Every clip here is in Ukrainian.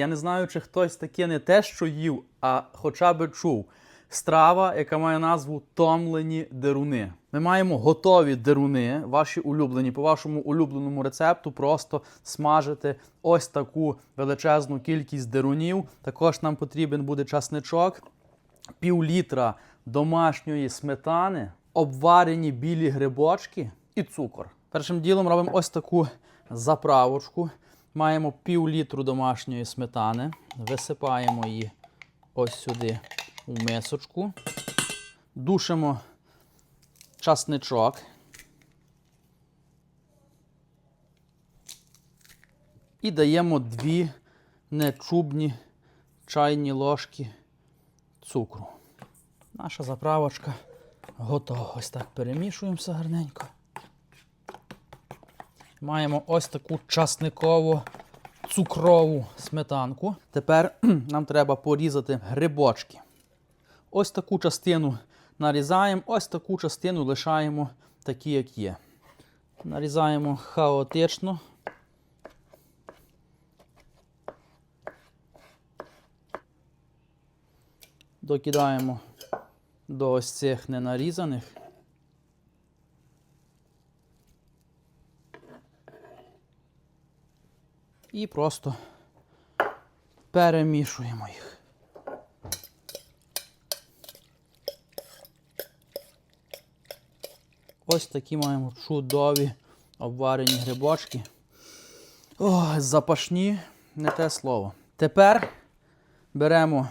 Я не знаю, чи хтось таке не те, що їв, а хоча би чув. Страва, яка має назву томлені деруни. Ми маємо готові деруни, ваші улюблені, по вашому улюбленому рецепту, просто смажити ось таку величезну кількість дерунів. Також нам потрібен буде часничок, пів літра домашньої сметани, обварені білі грибочки і цукор. Першим ділом робимо ось таку заправочку. Маємо пів літру домашньої сметани, висипаємо її ось сюди у мисочку, душимо часничок. І даємо дві нечубні чайні ложки цукру. Наша заправочка готова. Ось так перемішуємося гарненько. Маємо ось таку часникову цукрову сметанку. Тепер нам треба порізати грибочки. Ось таку частину нарізаємо, ось таку частину лишаємо такі, як є. Нарізаємо хаотично. Докидаємо до ось цих ненарізаних. І просто перемішуємо їх. Ось такі маємо чудові обварені грибочки. Ох, запашні, не те слово. Тепер беремо,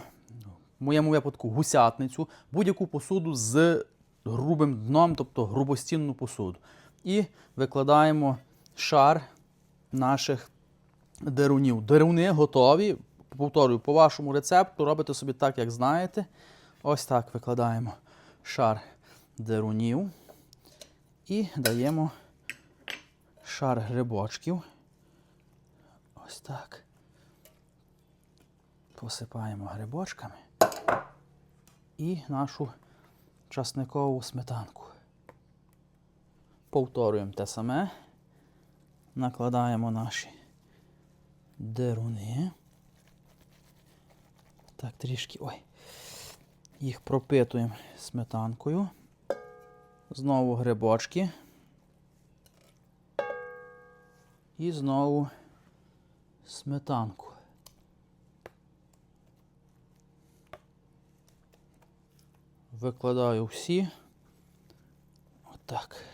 в моєму випадку, гусятницю, будь-яку посуду з грубим дном, тобто грубостінну посуду. І викладаємо шар наших дерунів. Деруни готові. Повторюю, по вашому рецепту робите собі так, як знаєте. Ось так викладаємо шар дерунів і даємо шар грибочків. Ось так. Посипаємо грибочками і нашу часникову сметанку. Повторюємо те саме. Накладаємо наші деруни. Так, трішки. Ой. Їх пропитуємо сметанкою. Знову грибочки. І знову сметанку. Викладаю всі. Отак.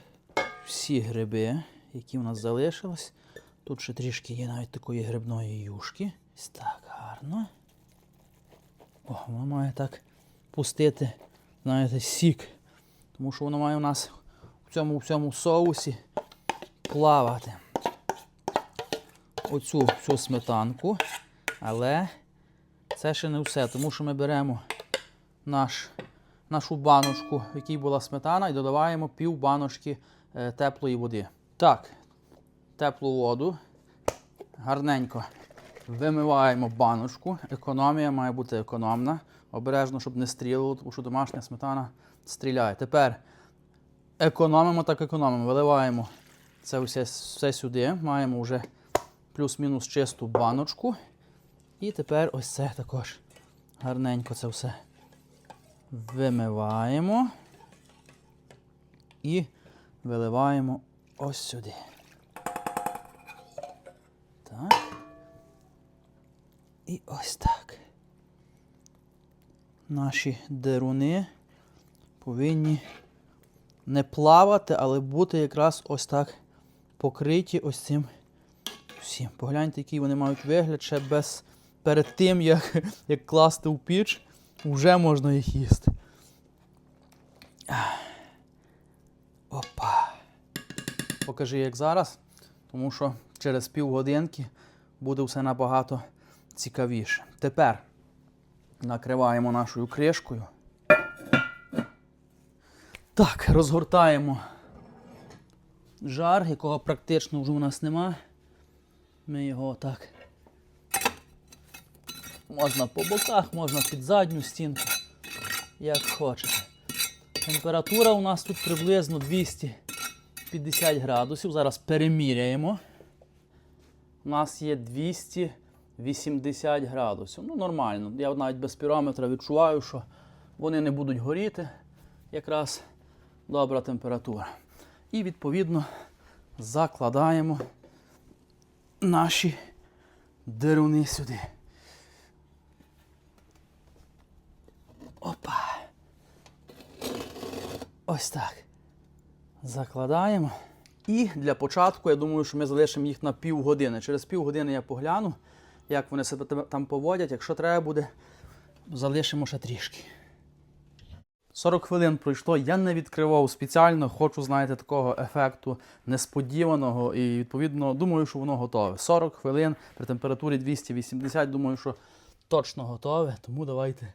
Всі гриби, які в нас залишились. Тут ще трішки є навіть такої грибної юшки. Ось так гарно. О, воно має так пустити, знаєте, сік. Тому що воно має у нас в цьому всьому соусі плавати. Оцю всю сметанку. Але це ще не все, тому що ми беремо наш, нашу баночку, в якій була сметана, і додаємо пів баночки е, теплої води. Так, теплу воду. Гарненько вимиваємо баночку. Економія має бути економна. Обережно, щоб не стрілило, тому що домашня сметана стріляє. Тепер економимо так економимо. Виливаємо це все, все сюди. Маємо вже плюс-мінус чисту баночку. І тепер ось це також гарненько це все вимиваємо і виливаємо ось сюди. Так. І ось так. Наші деруни повинні не плавати, але бути якраз ось так покриті ось цим всім. Погляньте, який вони мають вигляд ще без перед тим, як, як класти в піч, вже можна їх їсти. Опа. Покажи, як зараз, тому що через півгодинки буде все набагато цікавіше. Тепер накриваємо нашою кришкою. Так, розгортаємо жар, якого практично вже у нас нема. Ми його так. Можна по боках, можна під задню стінку, як хочете. Температура у нас тут приблизно 250 градусів. Зараз переміряємо. У нас є 200 80 градусів. Ну, нормально. Я навіть без пірометра відчуваю, що вони не будуть горіти. Якраз добра температура. І відповідно закладаємо наші деруни сюди. Опа. Ось так. Закладаємо. І для початку я думаю, що ми залишимо їх на півгодини. Через півгодини я погляну, як вони себе там- поводять. Якщо треба буде, залишимо ще трішки. 40 хвилин пройшло, я не відкривав спеціально, хочу, знаєте, такого ефекту несподіваного і відповідно думаю, що воно готове. 40 хвилин при температурі 280, думаю, що точно готове, тому давайте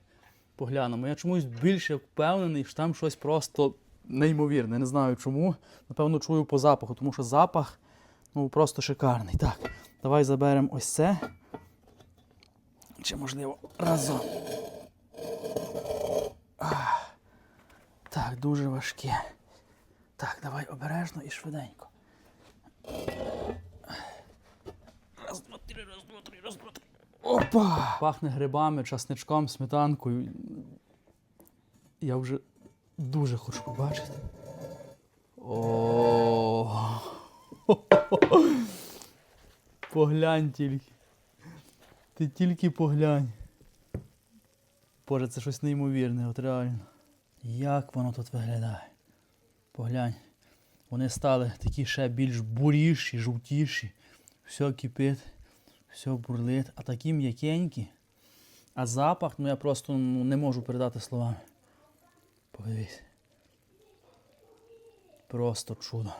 поглянемо. Я чомусь більше впевнений, що там щось просто неймовірне. Не знаю чому. Напевно, чую по запаху, тому що запах ну, просто шикарний. Так, давай заберемо ось це. Чи можливо разом. Так, дуже важке. Так, давай обережно і швиденько. Раз, два, три, раз, два, три, раз, два, три. Опа! Пахне грибами, часничком, сметанкою. Я вже дуже хочу побачити. О. Поглянь тільки. Ти тільки поглянь. Боже, це щось неймовірне, от реально. Як воно тут виглядає? Поглянь. Вони стали такі ще більш буріші, жовтіші. Все кипить, все бурлить, а такі м'якенькі. А запах, ну я просто ну, не можу передати словами. Подивись. Просто чудо.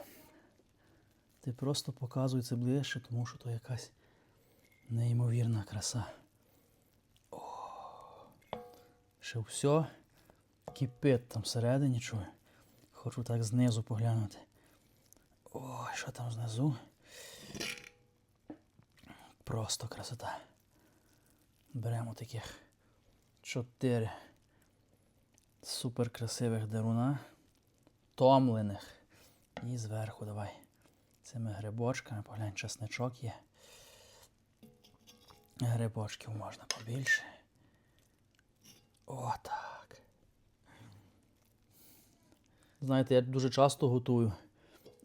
Ти просто показуй це ближче, тому що то якась неймовірна краса. О, ще все кипить там всередині чую. Хочу так знизу поглянути. Ой, що там знизу? Просто красота. Беремо таких чотири супер красивих деруна, томлених. І зверху давай цими грибочками, поглянь, чесничок є. Грибочків можна побільше. Отак. Знаєте, я дуже часто готую,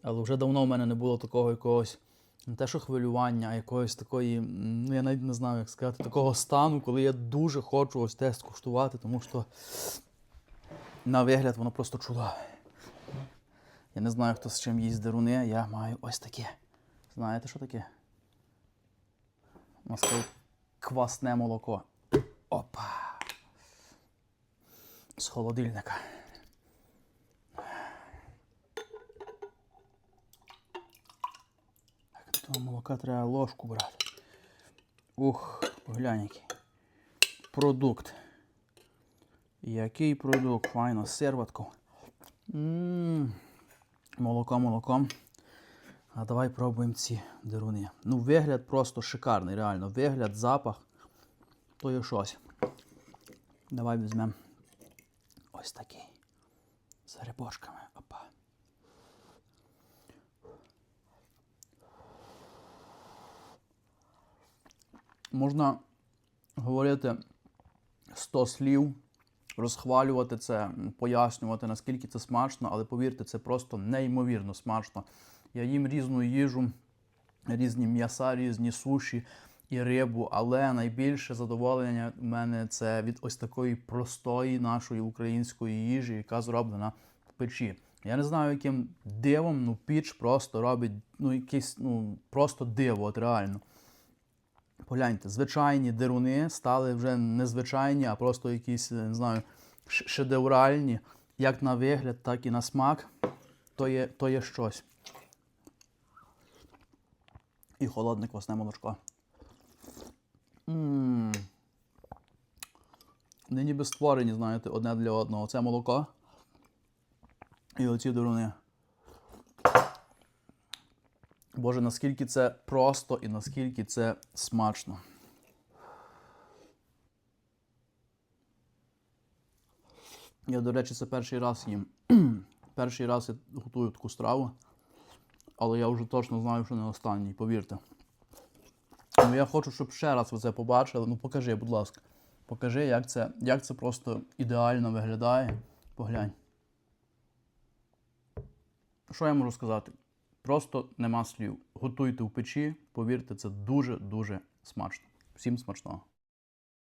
але вже давно в мене не було такого якогось, не те, що хвилювання, а якоїсь такої, ну я навіть не знаю, як сказати, такого стану, коли я дуже хочу ось те скуштувати, тому що на вигляд воно просто чудове. Я не знаю, хто з чим їсть деруни, я маю ось таке. Знаєте, що таке? У нас тут квасне молоко. Опа! З холодильника. Так, до того молока треба ложку брати. Ух, поглянь який. Продукт. Який продукт? Файно, з сирватком. Ммм. Молоко молоком. А давай пробуємо ці деруни. Ну, вигляд просто шикарний, реально. Вигляд, запах. То є щось. Давай візьмемо ось такий. З грибочками. Опа. Можна говорити 100 слів, розхвалювати це, пояснювати, наскільки це смачно, але повірте, це просто неймовірно смачно. Я їм різну їжу, різні м'яса, різні суші і рибу, але найбільше задоволення в мене це від ось такої простої нашої української їжі, яка зроблена в печі. Я не знаю, яким дивом, ну піч просто робить ну, якесь ну, просто диво, от реально. Погляньте, звичайні деруни стали вже не звичайні, а просто якісь, не знаю, шедевральні, як на вигляд, так і на смак. То є, то є щось. І холодне квасне молочко. М. Вони ніби створені, знаєте, одне для одного. Це молоко. І оці деруни. Боже, наскільки це просто і наскільки це смачно. Я, до речі, це перший раз їм. перший раз я готую таку страву, але я вже точно знаю, що не останній, повірте. Ну, Я хочу, щоб ще раз ви це побачили. Ну покажи, будь ласка. Покажи, як це як це просто ідеально виглядає. Поглянь. Що я можу сказати? Просто нема слів. Готуйте в печі, повірте, це дуже-дуже смачно. Всім смачного!